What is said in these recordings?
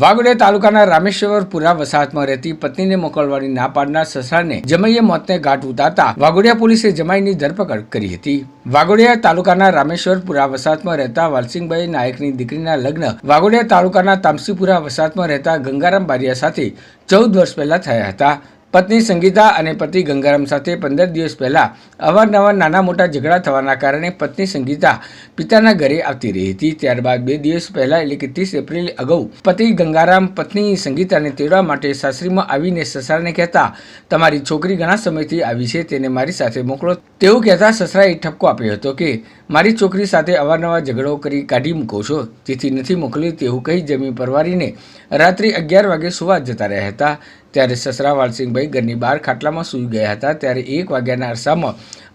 વાગોડિયા તાલુકાના રામેશ્વરપુરા વસાહતમાં રહેતી પત્નીને મોકલવાની ના પાડનાર સસરાને જમાઈએ મોતને ઘાટ ઉતારતા વાગોડિયા પોલીસે જમાઈની ધરપકડ કરી હતી. વાગોડિયા તાલુકાના રામેશ્વરપુરા વસાહતમાં રહેતા વાલસિંગભાઈ નાયકની દીકરીના લગ્ન વાગોડિયા તાલુકાના તામસીપુરા વસાહતમાં રહેતા ગંગારામ બારિયા સાથે ચૌદ વર્ષ પહેલા થયા હતા. પત્ની સંગીતા અને પતિ ગંગારામ સાથે પંદર દિવસ પહેલાં અવારનવાર નાના મોટા ઝઘડા થવાના કારણે પત્ની સંગીતા પિતાના ઘરે આવતી રહી હતી. ત્યારબાદ બે દિવસ પહેલાં, એટલે કે ત્રીસ એપ્રિલ અગાઉ, પતિ ગંગારામ પત્ની સંગીતાને તેડવા માટે સાસરીમાં આવીને સસરાને કહેતા, તમારી છોકરી ઘણા સમયથી આવી છે, તેને મારી સાથે મોકલો. તેવું કહેતા, સસરાએ ઠપકો આપ્યો હતો કે, મારી છોકરી સાથે અવારનવાર ઝઘડો કરી કાઢી મૂકો છો, જેથી નથી મોકલી. તેવું કહી જમી પરવારીને રાત્રે અગિયાર વાગે સુવા જતા રહ્યા હતા. ત્યારે સસરા વાલસિંહભાઈ ઘરની બહાર ખાટલામાં સૂઈ ગયા હતા. ત્યારે એક વાગ્યાના અરસામાં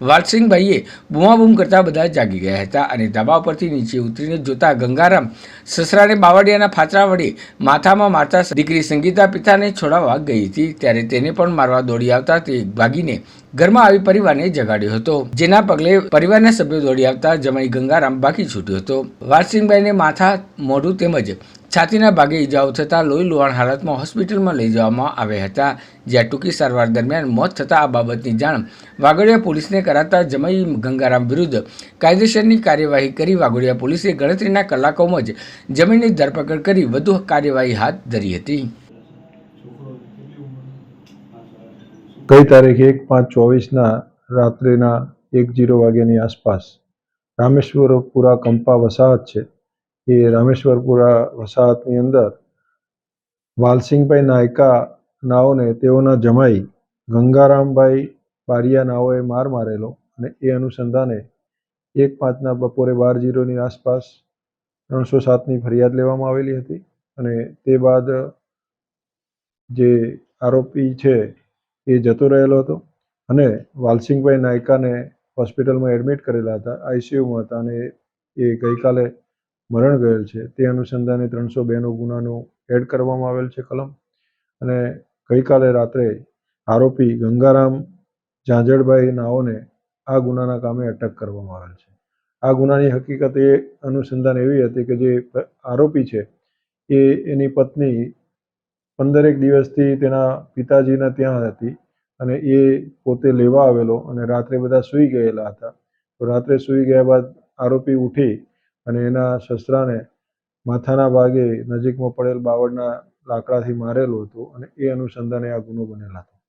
વાલસિંહભાઈએ બૂમાબૂમ કરતા બધા જાગી ગયા હતા અને ધાબા પરથી નીચે ઉતરીને જોતા ગંગારામ સસરાને બાવળિયાના ફાતરા વડે માથામાં મારતા દીકરી સંગીતા પિતાને છોડાવવા ગઈ હતી. ત્યારે તેને પણ મારવા દોડી આવતા તે ભાગીને ઘરમાં આવી પરિવારને જગાડ્યો હતો. જેના પગલે પરિવારના સભ્યો દોડી આવતા જમાઈ ગંગારામ બાકી છૂટ્યો હતો. વાલસિંહભાઈને માથા મોઢું તેમજ છાતીના ભાગે ઈજાઓ થતાં લોહી લુહાણ હાલતમાં હોસ્પિટલમાં લઈ જવામાં આવ્યા હતા, જ્યાં ટૂંકી સારવાર દરમિયાન મોત થતાં આ બાબતની જાણ વાગોડિયા પોલીસને કરાતા જમાઈ ગંગારામ વિરુદ્ધ કાયદેસરની કાર્યવાહી કરી વાગોડિયા પોલીસે ગણતરીના કલાકોમાં જ જમીનની ધરપકડ કરી વધુ કાર્યવાહી હાથ ધરી હતી. ગઈ તારીખ એક પાંચ ચોવીસના રાત્રિના એક જીરો વાગ્યાની આસપાસ રામેશ્વરપુરા કંપા વસાહત છે. એ રામેશ્વરપુરા વસાહતની અંદર વાલસિંગભાઈ નાયકા નાઓને તેઓના જમાઈ ગંગારામભાઈ બારિયા નાઓએ માર મારેલો અને એ અનુસંધાને એક પાંચના બપોરે બાર જીરોની આસપાસ ત્રણસો સાતની ફરિયાદ લેવામાં આવેલી હતી અને તે બાદ જે આરોપી છે એ જતો રહેલો હતો અને વાલસિંગભાઈ નાયકાને હોસ્પિટલમાં એડમિટ કરેલા હતા, આઈસીયુમાં હતા અને એ ગઈકાલે મરણ ગયેલ છે. તે અનુસંધાને ત્રણસો બેનો ગુનાનો એડ કરવામાં આવેલ છે કલમ. અને ગઈકાલે રાત્રે આરોપી ગંગારામ ઝાંઝડભાઈ નાઓને આ ગુનાના કામે અટક કરવામાં આવેલ છે. આ ગુનાની હકીકત એ અનુસંધાન એવી હતી કે જે આરોપી છે એ એની પત્ની પંદરેક દિવસથી તેના પિતાજીના ત્યાં હતી અને એ પોતે લેવા આવેલો અને રાત્રે બધા સૂઈ ગયેલા હતા. તો રાત્રે સૂઈ ગયા બાદ આરોપી ઉઠી અને એના સસરાને માથાના ભાગે નજીકમાં પડેલ બાવળના લાકડાથી મારેલું હતું અને એ અનુસંધાને આ ગુનો બનેલ હતો.